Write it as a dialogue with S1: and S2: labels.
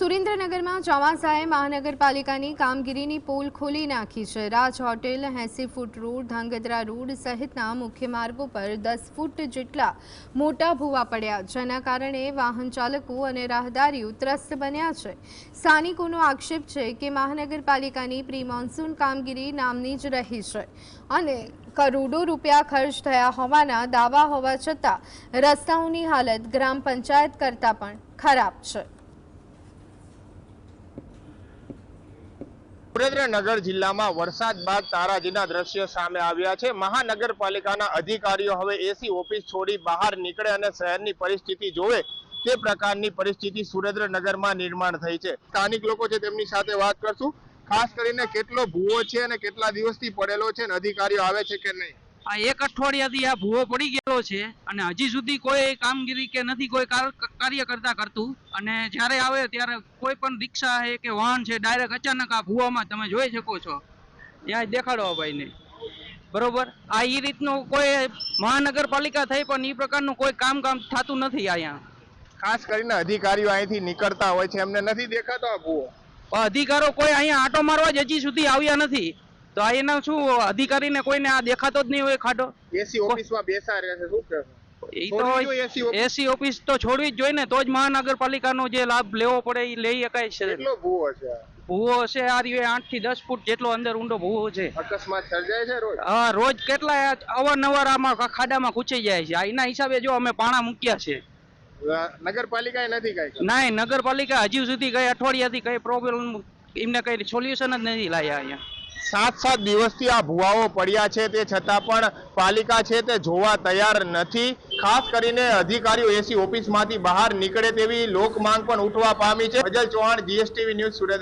S1: સુરેન્દ્રનગરમાં ચોમાસાએ મહાનગરપાલિકાની કામગીરીની પોલ ખોલી નાખી છે. રાજ હોટેલ એંસી ફૂટ રોડ, ધાંગધ્રા રોડ સહિતના મુખ્ય માર્ગો પર દસ ફૂટ જેટલા મોટા ભૂવા પડ્યા, જેના કારણે વાહન ચાલકો અને રાહદારીઓ ત્રસ્ત બન્યા છે. સ્થાનિકોનો આક્ષેપ છે કે મહાનગરપાલિકાની પ્રી મોન્સૂન કામગીરી નામની જ રહી છે અને કરોડો રૂપિયા ખર્ચ થયા હોવાના દાવા હોવા છતાં રસ્તાઓની હાલત ગ્રામ પંચાયત કરતાં પણ ખરાબ છે.
S2: સુરેન્દ્રનગર જિલ્લામાં વરસાદ બાદ તારાજીના દ્રશ્યો સામે આવ્યા છે. મહાનગરપાલિકાના અધિકારીઓ હવે એસી ઓફિસ છોડી બહાર નીકળે અને શહેરની પરિસ્થિતિ જોવે તે પ્રકારની પરિસ્થિતિ સુરેન્દ્રનગરમાં નિર્માણ થઈ છે. સ્થાનિક લોકો છે તેમની સાથે વાત કરશું. ખાસ કરીને કેટલો ભૂવો છે અને કેટલા દિવસથી પડેલો છે અને અધિકારીઓ આવે છે કે નહીં?
S3: આ એક અઠવાડિયાથી આ ભૂવો પડી ગયેલો છે અને હજી સુધી કોઈ કામગીરી કે નથી કોઈ કાર- કાર્ય કરતા કરતું. અને જ્યારે આવે ત્યારે કોઈ પણ રિક્ષા છે કે વાહન છે ડાયરેક્ટ અચાનક આ ભૂવામાં તમે જોઈ શકો છો. ત્યાં દેખાડો ભાઈને. બરોબર? આ એ રીતનું કોઈ મહાનગરપાલિકા થઈ પણ એ પ્રકારનું કોઈ કામ કામ થતું નથી અહીંયા.
S2: ખાસ કરીને અધિકારીઓ અહીંથી નીકળતા હોય છે એમને નથી દેખાતો આ ભૂવો.
S3: અધિકારો કોઈ અહીંયા આટો મારવા જ હજી સુધી આવ્યા નથી. તો આ એના શું અધિકારીને કોઈને આ દેખાતો જ નહીં હોય ખાડો
S2: એસી ઓફિસમાં બેસા રહે છે? શું ઓફિસ?
S3: એસી ઓફિસ તો છોડવી જ જોઈએ ને તો જ મહાનગરપાલિકાનો જે લાભ લેવો પડે એ લઈ શકાય છે.
S2: ભૂવો છે?
S3: ભૂવો છે આ રહ્યો આઠથી દસ ફૂટ જેટલો અંદર ઊંડો ભૂવો છે.
S2: અકસ્માત સર્જાય છે રોજ?
S3: હા રોજ કેટલા અવારનવાર આમાં ખાડામાં ખૂંચાઈ જાય છે. એના હિસાબે જો અમે પાણા મૂક્યા છે.
S2: નગરપાલિકા નથી કઈ
S3: ના નગરપાલિકા હજી સુધી કઈ અઠવાડિયાથી કઈ પ્રોબ્લેમ એમને કઈ સોલ્યુશન જ નથી લાયા અહીંયા.
S2: સાત સાત દિવસથી આ ભુવાઓ પડ્યા છે. તે છતાં પણ પાલિકા છે તે જોવા તૈયાર નથી. ખાસ કરીને અધિકારીઓ એસી ઓફિસમાંથી બહાર નીકળે તેવી લોક માંગ પણ ઉઠવા પામી છે. Ajal Chauhan, GSTV news Surat.